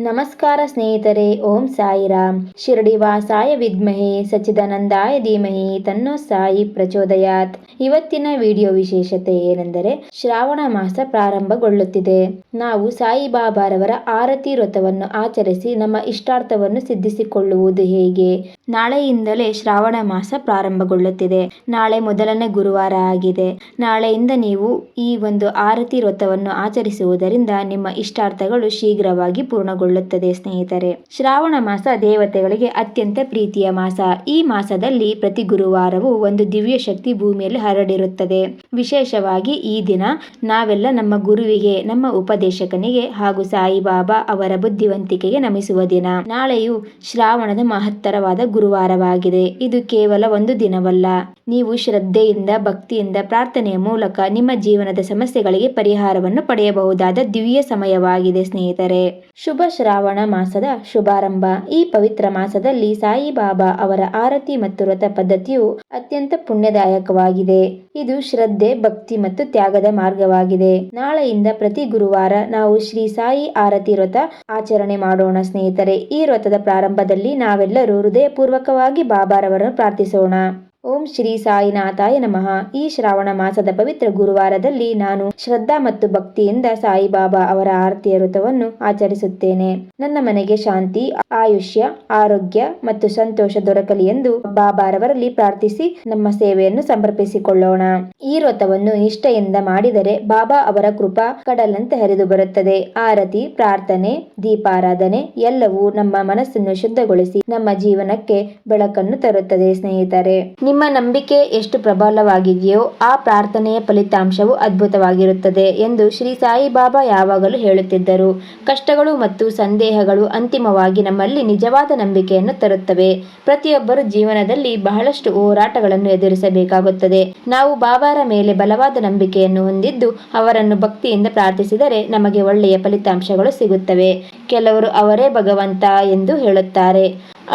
ನಮಸ್ಕಾರ ಸ್ನೇಹಿತರೆ, ಓಂ ಸಾಯಿರಾಮ್. ಶಿರಡಿ ವಾಸಾಯ ವಿದ್ಮಹೆ, ಸಚ್ಚಿದಾನಂದಾಯ ಧೀಮಹಿ, ತನ್ನೋ ಸಾಯಿ ಪ್ರಚೋದಯಾತ್. ಇವತ್ತಿನ ವಿಡಿಯೋ ವಿಶೇಷತೆ ಏನೆಂದರೆ, ಶ್ರಾವಣ ಮಾಸ ಪ್ರಾರಂಭಗೊಳ್ಳುತ್ತಿದೆ. ನಾವು ಸಾಯಿಬಾಬಾರವರ ಆರತಿ ವ್ರತವನ್ನು ಆಚರಿಸಿ ನಮ್ಮ ಇಷ್ಟಾರ್ಥವನ್ನು ಸಿದ್ಧಿಸಿಕೊಳ್ಳುವುದು ಹೇಗೆ? ನಾಳೆಯಿಂದಲೇ ಶ್ರಾವಣ ಮಾಸ ಪ್ರಾರಂಭಗೊಳ್ಳುತ್ತಿದೆ. ನಾಳೆ ಮೊದಲನೇ ಗುರುವಾರ ಆಗಿದೆ. ನಾಳೆಯಿಂದ ನೀವು ಈ ಒಂದು ಆರತಿ ವ್ರತವನ್ನು ಆಚರಿಸುವುದರಿಂದ ನಿಮ್ಮ ಇಷ್ಟಾರ್ಥಗಳು ಶೀಘ್ರವಾಗಿ ಪೂರ್ಣಗೊಳ್ಳುತ್ತದೆ ಸ್ನೇಹಿತರೆ. ಶ್ರಾವಣ ಮಾಸ ದೇವತೆಗಳಿಗೆ ಅತ್ಯಂತ ಪ್ರೀತಿಯ ಮಾಸ. ಈ ಮಾಸದಲ್ಲಿ ಪ್ರತಿ ಗುರುವಾರವೂ ಒಂದು ದಿವ್ಯ ಶಕ್ತಿ ಭೂಮಿಯಲ್ಲಿ ಹರಡಿರುತ್ತದೆ. ವಿಶೇಷವಾಗಿ ಈ ದಿನ ನಾವೆಲ್ಲ ನಮ್ಮ ಗುರುವಿಗೆ, ನಮ್ಮ ಉಪದೇಶಕನಿಗೆ ಹಾಗೂ ಸಾಯಿಬಾಬಾ ಅವರ ಬುದ್ಧಿವಂತಿಕೆಗೆ ನಮಿಸುವ ದಿನ. ನಾಳೆಯು ಶ್ರಾವಣದ ಮಹತ್ತರವಾದ ಗುರುವಾರವಾಗಿದೆ. ಇದು ಕೇವಲ ಒಂದು ದಿನವಲ್ಲ. ನೀವು ಶ್ರದ್ಧೆಯಿಂದ, ಭಕ್ತಿಯಿಂದ ಪ್ರಾರ್ಥನೆಯ ಮೂಲಕ ನಿಮ್ಮ ಜೀವನದ ಸಮಸ್ಯೆಗಳಿಗೆ ಪರಿಹಾರವನ್ನು ಪಡೆಯಬಹುದಾದ ದಿವ್ಯ ಸಮಯವಾಗಿದೆ ಸ್ನೇಹಿತರೆ. ಶುಭ ಶ್ರಾವಣ ಮಾಸದ ಶುಭಾರಂಭ. ಈ ಪವಿತ್ರ ಮಾಸದಲ್ಲಿ ಸಾಯಿಬಾಬಾ ಅವರ ಆರತಿ ಮತ್ತು ವ್ರತ ಪದ್ಧತಿಯು ಅತ್ಯಂತ ಪುಣ್ಯದಾಯಕವಾಗಿದೆ. ಇದು ಶ್ರದ್ಧೆ, ಭಕ್ತಿ ಮತ್ತು ತ್ಯಾಗದ ಮಾರ್ಗವಾಗಿದೆ. ನಾಳೆಯಿಂದ ಪ್ರತಿ ಗುರುವಾರ ನಾವು ಶ್ರೀ ಸಾಯಿ ಆರತಿ ವ್ರತ ಆಚರಣೆ ಮಾಡೋಣ ಸ್ನೇಹಿತರೆ. ಈ ವ್ರತದ ಪ್ರಾರಂಭದಲ್ಲಿ ನಾವೆಲ್ಲರೂ ಹೃದಯಪೂರ್ವಕವಾಗಿ ಬಾಬಾರವರನ್ನು ಪ್ರಾರ್ಥಿಸೋಣ. ಓಂ ಶ್ರೀ ಸಾಯಿನಾಥಾಯ ನಮಃ. ಈ ಶ್ರಾವಣ ಮಾಸದ ಪವಿತ್ರ ಗುರುವಾರದಲ್ಲಿ ನಾನು ಶ್ರದ್ಧಾ ಮತ್ತು ಭಕ್ತಿಯಿಂದ ಸಾಯಿಬಾಬಾ ಅವರ ಆರತಿಯ ವೃತವನ್ನು ಆಚರಿಸುತ್ತೇನೆ. ನನ್ನ ಮನೆಗೆ ಶಾಂತಿ, ಆಯುಷ್ಯ, ಆರೋಗ್ಯ ಮತ್ತು ಸಂತೋಷ ದೊರಕಲಿ ಎಂದು ಬಾಬಾರವರಲ್ಲಿ ಪ್ರಾರ್ಥಿಸಿ ನಮ್ಮ ಸೇವೆಯನ್ನು ಸಮರ್ಪಿಸಿಕೊಳ್ಳೋಣ. ಈ ವ್ರತವನ್ನು ನಿಷ್ಠೆಯಿಂದ ಮಾಡಿದರೆ ಬಾಬಾ ಅವರ ಕೃಪಾ ಕಡಲಂತೆ ಹರಿದು ಬರುತ್ತದೆ. ಆರತಿ, ಪ್ರಾರ್ಥನೆ, ದೀಪಾರಾಧನೆ ಎಲ್ಲವೂ ನಮ್ಮ ಮನಸ್ಸನ್ನು ಶುದ್ಧಗೊಳಿಸಿ ನಮ್ಮ ಜೀವನಕ್ಕೆ ಬೆಳಕನ್ನು ತರುತ್ತದೆ ಸ್ನೇಹಿತರೆ. ನಿಮ್ಮ ನಂಬಿಕೆ ಎಷ್ಟು ಪ್ರಬಲವಾಗಿದೆಯೋ ಆ ಪ್ರಾರ್ಥನೆಯ ಫಲಿತಾಂಶವು ಅದ್ಭುತವಾಗಿರುತ್ತದೆ ಎಂದು ಶ್ರೀ ಸಾಯಿಬಾಬಾ ಯಾವಾಗಲೂ ಹೇಳುತ್ತಿದ್ದರು. ಕಷ್ಟಗಳು ಮತ್ತು ಸಂದೇಹಗಳು ಅಂತಿಮವಾಗಿ ನಮ್ಮಲ್ಲಿ ನಿಜವಾದ ನಂಬಿಕೆಯನ್ನು ತರುತ್ತವೆ. ಪ್ರತಿಯೊಬ್ಬರು ಜೀವನದಲ್ಲಿ ಬಹಳಷ್ಟು ಹೋರಾಟಗಳನ್ನು ಎದುರಿಸಬೇಕಾಗುತ್ತದೆ. ನಾವು ಬಾಬಾರ ಮೇಲೆ ಬಲವಾದ ನಂಬಿಕೆಯನ್ನು ಹೊಂದಿದ್ದು ಅವರನ್ನು ಭಕ್ತಿಯಿಂದ ಪ್ರಾರ್ಥಿಸಿದರೆ ನಮಗೆ ಒಳ್ಳೆಯ ಫಲಿತಾಂಶಗಳು ಸಿಗುತ್ತವೆ. ಕೆಲವರು ಅವರೇ ಭಗವಂತ ಎಂದು ಹೇಳುತ್ತಾರೆ.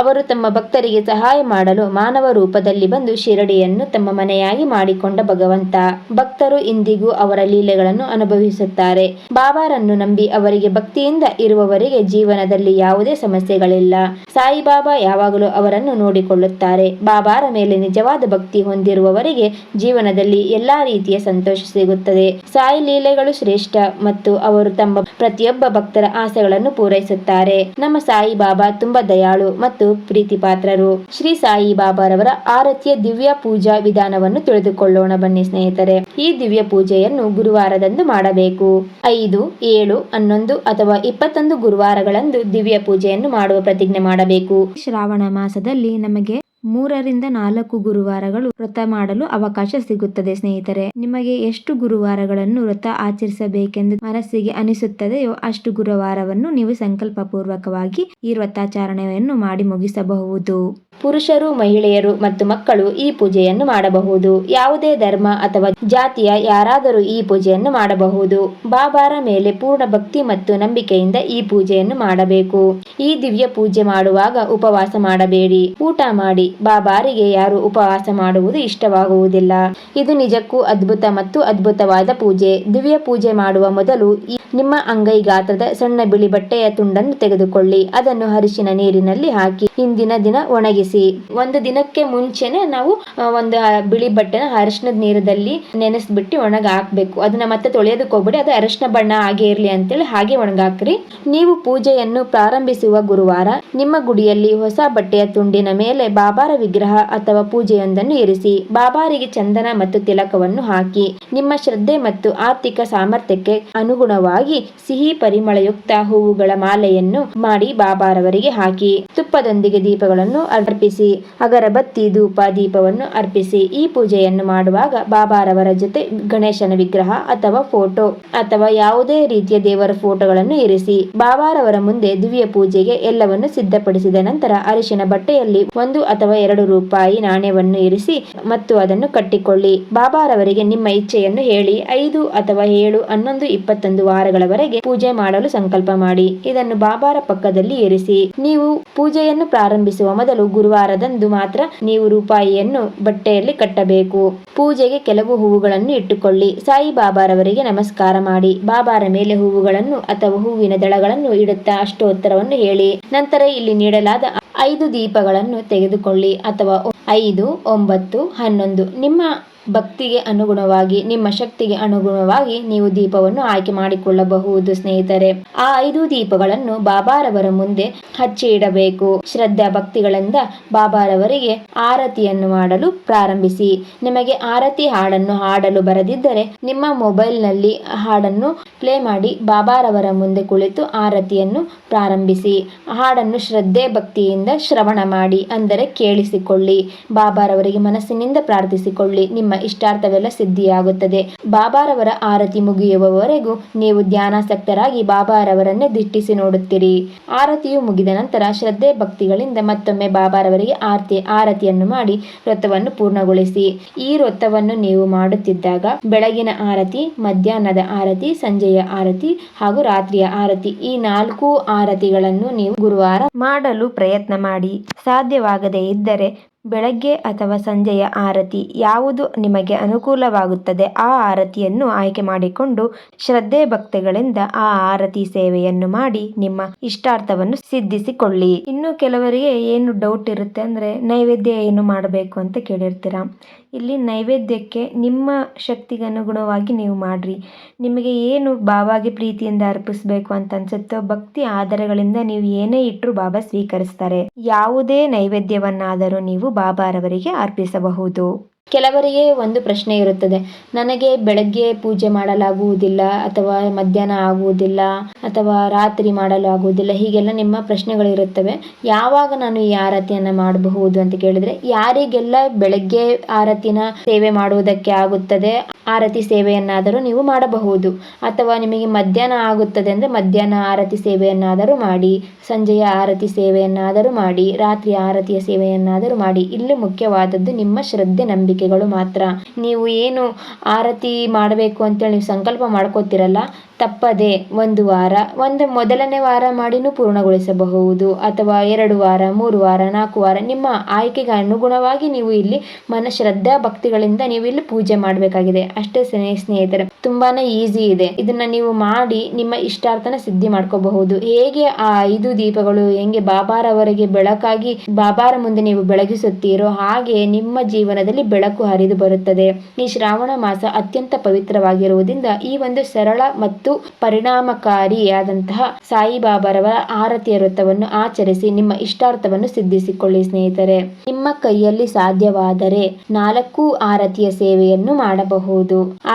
ಅವರು ತಮ್ಮ ಭಕ್ತರಿಗೆ ಸಹಾಯ ಮಾಡಲು ಮಾನವ ರೂಪದಲ್ಲಿ ಬಂದು ಶಿರಡಿಯನ್ನು ತಮ್ಮ ಮನೆಯಾಗಿ ಮಾಡಿಕೊಂಡ ಭಗವಂತ. ಭಕ್ತರು ಇಂದಿಗೂ ಅವರ ಲೀಲೆಗಳನ್ನು ಅನುಭವಿಸುತ್ತಾರೆ. ಬಾಬಾರನ್ನು ನಂಬಿ ಅವರಿಗೆ ಭಕ್ತಿಯಿಂದ ಇರುವವರಿಗೆ ಜೀವನದಲ್ಲಿ ಯಾವುದೇ ಸಮಸ್ಯೆಗಳಿಲ್ಲ. ಸಾಯಿಬಾಬಾ ಯಾವಾಗಲೂ ಅವರನ್ನು ನೋಡಿಕೊಳ್ಳುತ್ತಾರೆ. ಬಾಬಾರ ಮೇಲೆ ನಿಜವಾದ ಭಕ್ತಿ ಹೊಂದಿರುವವರಿಗೆ ಜೀವನದಲ್ಲಿ ಎಲ್ಲಾ ರೀತಿಯ ಸಂತೋಷ ಸಿಗುತ್ತದೆ. ಸಾಯಿ ಲೀಲೆಗಳು ಶ್ರೇಷ್ಠ ಮತ್ತು ಅವರು ತಮ್ಮ ಪ್ರತಿಯೊಬ್ಬ ಭಕ್ತರ ಆಸೆಗಳನ್ನು ಪೂರೈಸುತ್ತಾರೆ. ನಮ್ಮ ಸಾಯಿಬಾಬಾ ತುಂಬಾ ದಯಾಳು ಮತ್ತು ಪ್ರೀತಿ ಪಾತ್ರರು ಶ್ರೀ ಸಾಯಿ ಬಾಬಾರವರ ಆರತಿಯ ದಿವ್ಯ ಪೂಜಾ ವಿಧಾನವನ್ನು ತಿಳಿದುಕೊಳ್ಳೋಣ ಬನ್ನಿ ಸ್ನೇಹಿತರೆ. ಈ ದಿವ್ಯ ಪೂಜೆಯನ್ನು ಗುರುವಾರದಂದು ಮಾಡಬೇಕು. ಐದು, ಏಳು, ಹನ್ನೊಂದು ಅಥವಾ ಇಪ್ಪತ್ತೊಂದು ಗುರುವಾರಗಳಂದು ದಿವ್ಯ ಪೂಜೆಯನ್ನು ಮಾಡುವ ಪ್ರತಿಜ್ಞೆ ಮಾಡಬೇಕು. ಶ್ರಾವಣ ಮಾಸದಲ್ಲಿ ನಮಗೆ ಮೂರರಿಂದ ನಾಲ್ಕು ಗುರುವಾರಗಳು ವ್ರತ ಮಾಡಲು ಅವಕಾಶ ಸಿಗುತ್ತದೆ, ಸ್ನೇಹಿತರೆ. ನಿಮಗೆ ಎಷ್ಟು ಗುರುವಾರಗಳನ್ನು ವ್ರತ ಆಚರಿಸಬೇಕೆಂದು ಮನಸ್ಸಿಗೆ ಅನಿಸುತ್ತದೆಯೋ ಅಷ್ಟು ಗುರುವಾರವನ್ನು ನೀವು ಸಂಕಲ್ಪ ಪೂರ್ವಕವಾಗಿ ಈ ವ್ರತಾಚರಣೆಯನ್ನು ಮಾಡಿ ಮುಗಿಸಬಹುದು. ಪುರುಷರು, ಮಹಿಳೆಯರು ಮತ್ತು ಮಕ್ಕಳು ಈ ಪೂಜೆಯನ್ನು ಮಾಡಬಹುದು. ಯಾವುದೇ ಧರ್ಮ ಅಥವಾ ಜಾತಿಯ ಯಾರಾದರೂ ಈ ಪೂಜೆಯನ್ನು ಮಾಡಬಹುದು. ಬಾಬಾರ ಮೇಲೆ ಪೂರ್ಣ ಭಕ್ತಿ ಮತ್ತು ನಂಬಿಕೆಯಿಂದ ಈ ಪೂಜೆಯನ್ನು ಮಾಡಬೇಕು. ಈ ದಿವ್ಯ ಪೂಜೆ ಮಾಡುವಾಗ ಉಪವಾಸ ಮಾಡಬೇಡಿ. ಊಟ ಮಾಡಿ. ಬಾಬಾರಿಗೆ ಯಾರು ಉಪವಾಸ ಮಾಡುವುದು ಇಷ್ಟವಾಗುವುದಿಲ್ಲ. ಇದು ನಿಜಕ್ಕೂ ಅದ್ಭುತ ಮತ್ತು ಅದ್ಭುತವಾದ ಪೂಜೆ. ದಿವ್ಯ ಪೂಜೆ ಮಾಡುವ ಮೊದಲು ನಿಮ್ಮ ಅಂಗೈ ಗಾತ್ರದ ಸಣ್ಣ ಬಿಳಿ ಬಟ್ಟೆಯ ತುಂಡನ್ನು ತೆಗೆದುಕೊಳ್ಳಿ. ಅದನ್ನು ಹರಿಶಿನ ನೀರಿನಲ್ಲಿ ಹಾಕಿ. ಹಿಂದಿನ ದಿನ ಒಣಗಿಸಿ. ಒಂದು ದಿನಕ್ಕೆ ಮುಂಚೆನೆ ನಾವು ಒಂದು ಬಿಳಿ ಬಟ್ಟೆನ ಅರಿಶಿನದ ನೀರದಲ್ಲಿ ನೆನೆಸ್ಬಿಟ್ಟು ಒಣಗ ಹಾಕ್ಬೇಕು ಅದನ್ನ ಮತ್ತೆ ತೊಳೆಯೋದಕ್ಕೆ ಹೋಗ್ಬಿಡಿ. ಅದು ಅರಶಿನ ಬಣ್ಣ ಹಾಗೆ ಇರಲಿ ಅಂತೇಳಿ ಹಾಗೆ ಒಣಗಾಕ್ರಿ. ನೀವು ಪೂಜೆಯನ್ನು ಪ್ರಾರಂಭಿಸುವ ಗುರುವಾರ ನಿಮ್ಮ ಗುಡಿಯಲ್ಲಿ ಹೊಸ ಬಟ್ಟೆಯ ತುಂಡಿನ ಮೇಲೆ ಬಾಬಾರ ವಿಗ್ರಹ ಅಥವಾ ಪೂಜೆಯೊಂದನ್ನು ಇರಿಸಿ. ಬಾಬಾರಿಗೆ ಚಂದನ ಮತ್ತು ತಿಲಕವನ್ನು ಹಾಕಿ. ನಿಮ್ಮ ಶ್ರದ್ಧೆ ಮತ್ತು ಆರ್ಥಿಕ ಸಾಮರ್ಥ್ಯಕ್ಕೆ ಅನುಗುಣವಾಗಿ ಸಿಹಿ ಪರಿಮಳಯುಕ್ತ ಹೂವುಗಳ ಮಾಲೆಯನ್ನು ಮಾಡಿ ಬಾಬಾರವರಿಗೆ ಹಾಕಿ. ತುಪ್ಪದೊಂದಿಗೆ ದೀಪಗಳನ್ನು ಅರ್ಪಿಸಿ, ಅಗರಬತ್ತಿ ಧೂಪ ದೀಪವನ್ನು ಅರ್ಪಿಸಿ, ಈ ಪೂಜೆಯನ್ನು ಮಾಡುವಾಗ ಬಾಬಾರವರ ಜೊತೆ ಗಣೇಶನ ವಿಗ್ರಹ ಅಥವಾ ಫೋಟೋ ಅಥವಾ ಯಾವುದೇ ರೀತಿಯ ದೇವರ ಫೋಟೋಗಳನ್ನು ಇರಿಸಿ. ಬಾಬಾರವರ ಮುಂದೆ ದಿವ್ಯ ಪೂಜೆಗೆ ಎಲ್ಲವನ್ನು ಸಿದ್ಧಪಡಿಸಿದ ನಂತರ ಅರಿಶಿನ ಬಟ್ಟೆಯಲ್ಲಿ ಒಂದು ಅಥವಾ ಎರಡು ರೂಪಾಯಿ ನಾಣ್ಯವನ್ನು ಇರಿಸಿ ಮತ್ತು ಅದನ್ನು ಕಟ್ಟಿಕೊಳ್ಳಿ. ಬಾಬಾರವರಿಗೆ ನಿಮ್ಮ ಇಚ್ಛೆಯನ್ನು ಹೇಳಿ, ಐದು ಅಥವಾ ಏಳು, ಹನ್ನೊಂದು, ಇಪ್ಪತ್ತೊಂದು ವಾರಗಳವರೆಗೆ ಪೂಜೆ ಮಾಡಲು ಸಂಕಲ್ಪ ಮಾಡಿ. ಇದನ್ನು ಬಾಬಾರ ಪಕ್ಕದಲ್ಲಿ ಇರಿಸಿ. ನೀವು ಪೂಜೆಯನ್ನು ಪ್ರಾರಂಭಿಸುವ ಮೊದಲು ಗುರುವಾರದಂದು ಮಾತ್ರ ನೀವು ರೂಪಾಯಿಯನ್ನು ಬಟ್ಟೆಯಲ್ಲಿ ಕಟ್ಟಬೇಕು. ಪೂಜೆಗೆ ಕೆಲವು ಹೂವುಗಳನ್ನು ಇಟ್ಟುಕೊಳ್ಳಿ. ಸಾಯಿ ಬಾಬಾರವರಿಗೆ ನಮಸ್ಕಾರ ಮಾಡಿ. ಬಾಬಾರ ಮೇಲೆ ಹೂವುಗಳನ್ನು ಅಥವಾ ಹೂವಿನ ದಳಗಳನ್ನು ಇಡುತ್ತಾ ಅಷ್ಟೋತ್ತರವನ್ನು ಹೇಳಿ. ನಂತರ ಇಲ್ಲಿ ನೀಡಲಾದ ಐದು ದೀಪಗಳನ್ನು ತೆಗೆದುಕೊಳ್ಳಿ ಅಥವಾ ಐದು, ಒಂಬತ್ತು, ಹನ್ನೊಂದು. ನಿಮ್ಮ ಭಕ್ತಿಗೆ ಅನುಗುಣವಾಗಿ, ನಿಮ್ಮ ಶಕ್ತಿಗೆ ಅನುಗುಣವಾಗಿ ನೀವು ದೀಪವನ್ನು ಆಯ್ಕೆ ಮಾಡಿಕೊಳ್ಳಬಹುದು, ಸ್ನೇಹಿತರೆ. ಆ ಐದು ದೀಪಗಳನ್ನು ಬಾಬಾರವರ ಮುಂದೆ ಹಚ್ಚಿ ಇಡಬೇಕು. ಶ್ರದ್ಧಾ ಭಕ್ತಿಗಳಿಂದ ಬಾಬಾರವರಿಗೆ ಆರತಿಯನ್ನು ಮಾಡಲು ಪ್ರಾರಂಭಿಸಿ. ನಿಮಗೆ ಆರತಿ ಹಾಡನ್ನು ಹಾಡಲು ಬರದಿದ್ದರೆ ನಿಮ್ಮ ಮೊಬೈಲ್ನಲ್ಲಿ ಹಾಡನ್ನು ಪ್ಲೇ ಮಾಡಿ ಬಾಬಾರವರ ಮುಂದೆ ಕುಳಿತು ಆರತಿಯನ್ನು ಪ್ರಾರಂಭಿಸಿ. ಹಾಡನ್ನು ಶ್ರದ್ಧೆ ಭಕ್ತಿಯಿಂದ ಶ್ರವಣ ಮಾಡಿ, ಅಂದರೆ ಕೇಳಿಸಿಕೊಳ್ಳಿ. ಬಾಬಾರವರಿಗೆ ಮನಸ್ಸಿನಿಂದ ಪ್ರಾರ್ಥಿಸಿಕೊಳ್ಳಿ. ನಿಮ್ಮ ಇಷ್ಟಾರ್ಥವೆಲ್ಲ ಸಿದ್ಧಿಯಾಗುತ್ತದೆ. ಬಾಬಾರವರ ಆರತಿ ಮುಗಿಯುವವರೆಗೂ ನೀವು ಧ್ಯಾನಾಸಕ್ತರಾಗಿ ಬಾಬಾರವರನ್ನೇ ದಿಟ್ಟಿಸಿ ನೋಡುತ್ತೀರಿ. ಆರತಿಯು ಮುಗಿದ ನಂತರ ಶ್ರದ್ಧೆ ಭಕ್ತಿಗಳಿಂದ ಮತ್ತೊಮ್ಮೆ ಬಾಬಾರವರಿಗೆ ಆರತಿ, ಆರತಿಯನ್ನು ಮಾಡಿ ವ್ರತವನ್ನು ಪೂರ್ಣಗೊಳಿಸಿ. ಈ ವ್ರತವನ್ನು ನೀವು ಮಾಡುತ್ತಿದ್ದಾಗ ಬೆಳಗಿನ ಆರತಿ, ಮಧ್ಯಾಹ್ನದ ಆರತಿ, ಸಂಜೆಯ ಆರತಿ ಹಾಗೂ ರಾತ್ರಿಯ ಆರತಿ ಈ ನಾಲ್ಕು ಆರತಿಗಳನ್ನು ನೀವು ಗುರುವಾರ ಮಾಡಲು ಪ್ರಯತ್ನ ಮಾಡಿ. ಸಾಧ್ಯವಾಗದೇ ಇದ್ದರೆ ಬೆಳಗ್ಗೆ ಅಥವಾ ಸಂಜೆಯ ಆರತಿ ಯಾವುದು ನಿಮಗೆ ಅನುಕೂಲವಾಗುತ್ತದೆ? ಆ ಆರತಿಯನ್ನು ಆಯ್ಕೆ ಮಾಡಿಕೊಂಡು ಶ್ರದ್ಧೆ ಭಕ್ತಿಗಳಿಂದ ಆ ಆರತಿ ಸೇವೆಯನ್ನು ಮಾಡಿ ನಿಮ್ಮ ಇಷ್ಟಾರ್ಥವನ್ನು ಸಿದ್ಧಿಸಿಕೊಳ್ಳಿ. ಇನ್ನು ಕೆಲವರಿಗೆ ಏನು ಡೌಟ್ ಇರುತ್ತೆ ಅಂದರೆ ನೈವೇದ್ಯ ಏನು ಮಾಡಬೇಕು ಅಂತ ಕೇಳಿರ್ತೀರ? ಇಲ್ಲಿ ನೈವೇದ್ಯಕ್ಕೆ ನಿಮ್ಮ ಶಕ್ತಿಗೆ ಅನುಗುಣವಾಗಿ ನೀವು ಮಾಡ್ರಿ. ನಿಮಗೆ ಏನು ಬಾಬಾಗೆ ಪ್ರೀತಿಯಿಂದ ಅರ್ಪಿಸಬೇಕು ಅಂತ ಅನ್ಸುತ್ತೋ, ಭಕ್ತಿ ಆಧಾರಗಳಿಂದ ನೀವು ಏನೇ ಇಟ್ಟರು ಬಾಬಾ ಸ್ವೀಕರಿಸ್ತಾರೆ. ಯಾವುದೇ ನೈವೇದ್ಯವನ್ನಾದರೂ ನೀವು ಬಾಬಾರವರಿಗೆ ಅರ್ಪಿಸಬಹುದು. ಕೆಲವರಿಗೆ ಒಂದು ಪ್ರಶ್ನೆ ಇರುತ್ತದೆ. ನನಗೆ ಬೆಳಗ್ಗೆ ಪೂಜೆ ಮಾಡಲಾಗುವುದಿಲ್ಲ ಅಥವಾ ಮಧ್ಯಾಹ್ನ ಆಗುವುದಿಲ್ಲ ಅಥವಾ ರಾತ್ರಿ ಮಾಡಲು ಆಗುವುದಿಲ್ಲ ಹೀಗೆಲ್ಲ ನಿಮ್ಮ ಪ್ರಶ್ನೆಗಳಿರುತ್ತವೆ. ಯಾವಾಗ ನಾನು ಈ ಆರತಿಯನ್ನು ಮಾಡಬಹುದು ಅಂತ ಕೇಳಿದ್ರೆ, ಯಾರಿಗೆಲ್ಲ ಬೆಳಗ್ಗೆ ಆರತಿನ ಸೇವೆ ಮಾಡುವುದಕ್ಕೆ ಆಗುತ್ತದೆ ಆರತಿ ಸೇವೆಯನ್ನಾದರೂ ನೀವು ಮಾಡಬಹುದು. ಅಥವಾ ನಿಮಗೆ ಮಧ್ಯಾಹ್ನ ಆಗುತ್ತದೆ ಅಂದರೆ ಮಧ್ಯಾಹ್ನ ಆರತಿ ಸೇವೆಯನ್ನಾದರೂ ಮಾಡಿ, ಸಂಜೆಯ ಆರತಿ ಸೇವೆಯನ್ನಾದರೂ ಮಾಡಿ, ರಾತ್ರಿ ಆರತಿಯ ಸೇವೆಯನ್ನಾದರೂ ಮಾಡಿ. ಇಲ್ಲಿ ಮುಖ್ಯವಾದದ್ದು ನಿಮ್ಮ ಶ್ರದ್ಧೆ, ನಂಬಿಕೆಗಳು ಮಾತ್ರ. ನೀವು ಏನು ಆರತಿ ಮಾಡಬೇಕು ಅಂತೇಳಿ ನೀವು ಸಂಕಲ್ಪ ಮಾಡ್ಕೋತಿರಲ್ಲ, ತಪ್ಪದೆ ಒಂದು ವಾರ, ಒಂದು ಮೊದಲನೇ ವಾರ ಮಾಡಿನೂ ಪೂರ್ಣಗೊಳಿಸಬಹುದು. ಅಥವಾ ಎರಡು ವಾರ, ಮೂರು ವಾರ, ನಾಲ್ಕು ವಾರ, ನಿಮ್ಮ ಆಯ್ಕೆಗೆ ಅನುಗುಣವಾಗಿ ನೀವು ಇಲ್ಲಿ ಮನಶ್ರದ್ಧಾ ಭಕ್ತಿಗಳಿಂದ ನೀವು ಇಲ್ಲಿ ಪೂಜೆ ಮಾಡಬೇಕಾಗಿದೆ. ಅಷ್ಟೇ ಸ್ನೇಹ ಸ್ನೇಹಿತರೆ, ತುಂಬಾನೇ ಈಸಿ ಇದೆ. ಇದನ್ನ ನೀವು ಮಾಡಿ ನಿಮ್ಮ ಇಷ್ಟಾರ್ಥನ ಸಿದ್ಧಿ ಮಾಡ್ಕೋಬಹುದು. ಹೇಗೆ ಆ ಐದು ದೀಪಗಳು, ಹೆಂಗೆ ಬಾಬಾರವರೆಗೆ ಬೆಳಕಾಗಿ ಬಾಬಾರ ಮುಂದೆ ನೀವು ಬೆಳಗಿಸುತ್ತೀರೋ ಹಾಗೆ ನಿಮ್ಮ ಜೀವನದಲ್ಲಿ ಬೆಳಕು ಹರಿದು ಬರುತ್ತದೆ. ಈ ಶ್ರಾವಣ ಮಾಸ ಅತ್ಯಂತ ಪವಿತ್ರವಾಗಿರುವುದರಿಂದ ಈ ಒಂದು ಸರಳ ಮತ್ತು ಪರಿಣಾಮಕಾರಿಯಾದಂತಹ ಸಾಯಿಬಾಬಾರವರ ಆರತಿಯ ವೃತ್ತವನ್ನು ಆಚರಿಸಿ ನಿಮ್ಮ ಇಷ್ಟಾರ್ಥವನ್ನು ಸಿದ್ಧಿಸಿಕೊಳ್ಳಿ ಸ್ನೇಹಿತರೆ. ನಿಮ್ಮ ಕೈಯಲ್ಲಿ ಸಾಧ್ಯವಾದರೆ ನಾಲ್ಕು ಆರತಿಯ ಸೇವೆಯನ್ನು ಮಾಡಬಹುದು.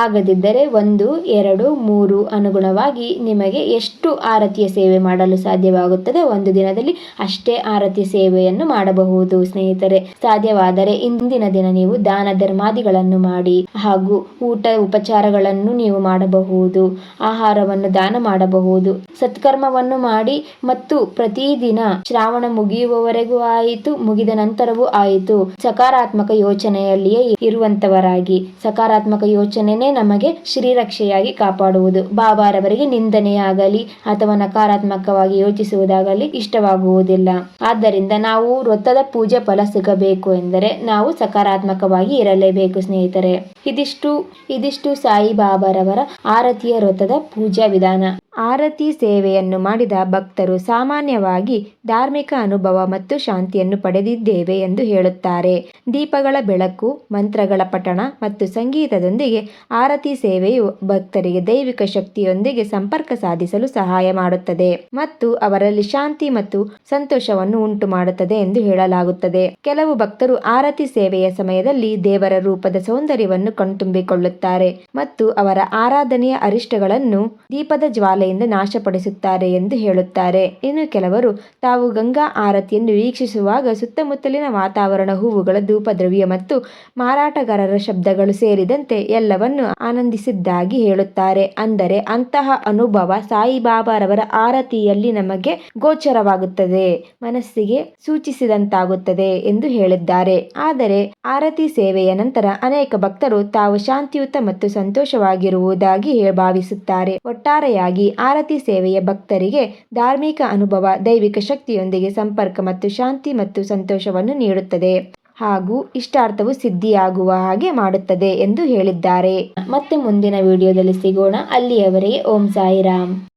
ಆಗದಿದ್ದರೆ ಒಂದು, ಎರಡು, ಮೂರು ಅನುಗುಣವಾಗಿ ನಿಮಗೆ ಎಷ್ಟು ಆರತಿಯ ಸೇವೆ ಮಾಡಲು ಸಾಧ್ಯವಾಗುತ್ತದೆ ಒಂದು ದಿನದಲ್ಲಿ ಅಷ್ಟೇ ಆರತಿ ಸೇವೆಯನ್ನು ಮಾಡಬಹುದು, ಸ್ನೇಹಿತರೆ. ಸಾಧ್ಯವಾದರೆ ಇಂದಿನ ದಿನ ನೀವು ದಾನ ಧರ್ಮಾದಿಗಳನ್ನು ಮಾಡಿ ಹಾಗೂ ಊಟ ಉಪಚಾರಗಳನ್ನು ನೀವು ಮಾಡಬಹುದು, ಆಹಾರವನ್ನು ದಾನ ಮಾಡಬಹುದು, ಸತ್ಕರ್ಮವನ್ನು ಮಾಡಿ ಮತ್ತು ಪ್ರತಿದಿನ ಶ್ರಾವಣ ಮುಗಿಯುವವರೆಗೂ ಆಯಿತು, ಮುಗಿದ ನಂತರವೂ ಆಯಿತು. ಸಕಾರಾತ್ಮಕ ಯೋಚನೆಯಲ್ಲಿಯೇ ಇರುವಂತವರಾಗಿ, ಸಕಾರಾತ್ಮಕ ಯೋಚನೆನೇ ನಮಗೆ ಶ್ರೀರಕ್ಷೆಯಾಗಿ ಕಾಪಾಡುವುದು. ಬಾಬಾರವರಿಗೆ ನಿಂದನೆಯಾಗಲಿ ಅಥವಾ ನಕಾರಾತ್ಮಕವಾಗಿ ಯೋಚಿಸುವುದಾಗಲಿ ಇಷ್ಟವಾಗುವುದಿಲ್ಲ. ಆದ್ದರಿಂದ ನಾವು ವೃತ್ತದ ಪೂಜೆ ಫಲ ಸಿಗಬೇಕು ಎಂದರೆ ನಾವು ಸಕಾರಾತ್ಮಕವಾಗಿ ಇರಲೇಬೇಕು, ಸ್ನೇಹಿತರೆ. ಇದಿಷ್ಟು ಇದಿಷ್ಟು ಸಾಯಿ ಬಾಬಾರವರ ಆರತಿಯ ವೃತ್ತದ ಪೂಜಾ ವಿಧಾನ. ಆರತಿ ಸೇವೆಯನ್ನು ಮಾಡಿದ ಭಕ್ತರು ಸಾಮಾನ್ಯವಾಗಿ ಧಾರ್ಮಿಕ ಅನುಭವ ಮತ್ತು ಶಾಂತಿಯನ್ನು ಪಡೆದಿದ್ದೇವೆ ಎಂದು ಹೇಳುತ್ತಾರೆ. ದೀಪಗಳ ಬೆಳಕು, ಮಂತ್ರಗಳ ಪಠಣ ಮತ್ತು ಸಂಗೀತದೊಂದಿಗೆ ಆರತಿ ಸೇವೆಯು ಭಕ್ತರಿಗೆ ದೈವಿಕ ಶಕ್ತಿಯೊಂದಿಗೆ ಸಂಪರ್ಕ ಸಾಧಿಸಲು ಸಹಾಯ ಮಾಡುತ್ತದೆ ಮತ್ತು ಅವರಲ್ಲಿ ಶಾಂತಿ ಮತ್ತು ಸಂತೋಷವನ್ನು ಉಂಟು ಮಾಡುತ್ತದೆ ಎಂದು ಹೇಳಲಾಗುತ್ತದೆ. ಕೆಲವು ಭಕ್ತರು ಆರತಿ ಸೇವೆಯ ಸಮಯದಲ್ಲಿ ದೇವರ ರೂಪದ ಸೌಂದರ್ಯವನ್ನು ಕಣ್ತುಂಬಿಕೊಳ್ಳುತ್ತಾರೆ ಮತ್ತು ಅವರ ಆರಾಧನೆಯ ಅರಿಷ್ಟಗಳನ್ನು ದೀಪದ ಜ್ವಾಲ ಜ್ವಾಲೆಯಿಂದ ನಾಶಪಡಿಸುತ್ತಾರೆ ಎಂದು ಹೇಳುತ್ತಾರೆ. ಇನ್ನು ಕೆಲವರು ತಾವು ಗಂಗಾ ಆರತಿಯನ್ನು ವೀಕ್ಷಿಸುವಾಗ ಸುತ್ತಮುತ್ತಲಿನ ವಾತಾವರಣ, ಹೂವುಗಳ ಧೂಪದ್ರವ್ಯ ಮತ್ತು ಮಾರಾಟಗಾರರ ಶಬ್ದಗಳು ಸೇರಿದಂತೆ ಎಲ್ಲವನ್ನು ಆನಂದಿಸಿದ್ದಾಗಿ ಹೇಳುತ್ತಾರೆ. ಅಂದರೆ ಅಂತಹ ಅನುಭವ ಸಾಯಿಬಾಬಾರವರ ಆರತಿಯಲ್ಲಿ ನಮಗೆ ಗೋಚರವಾಗುತ್ತದೆ, ಮನಸ್ಸಿಗೆ ಸೂಚಿಸಿದಂತಾಗುತ್ತದೆ ಎಂದು ಹೇಳಿದ್ದಾರೆ. ಆದರೆ ಆರತಿ ಸೇವೆಯ ನಂತರ ಅನೇಕ ಭಕ್ತರು ತಾವು ಶಾಂತಿಯುತ ಮತ್ತು ಸಂತೋಷವಾಗಿರುವುದಾಗಿ ಭಾವಿಸುತ್ತಾರೆ. ಒಟ್ಟಾರೆಯಾಗಿ ಆರತಿ ಸೇವೆಯ ಭಕ್ತರಿಗೆ ಧಾರ್ಮಿಕ ಅನುಭವ, ದೈವಿಕ ಶಕ್ತಿಯೊಂದಿಗೆ ಸಂಪರ್ಕ ಮತ್ತು ಶಾಂತಿ ಮತ್ತು ಸಂತೋಷವನ್ನು ನೀಡುತ್ತದೆ. ಹಾಗೂ ಇಷ್ಟಾರ್ಥವು ಸಿದ್ಧಿಯಾಗುವ ಹಾಗೆ ಮಾಡುತ್ತದೆ ಎಂದು ಹೇಳಿದ್ದಾರೆ. ಮತ್ತೆ ಮುಂದಿನ ವಿಡಿಯೋದಲ್ಲಿ ಸಿಗೋಣ. ಅಲ್ಲಿಯವರೆಗೆ ಓಂ ಸಾಯಿರಾಮ್.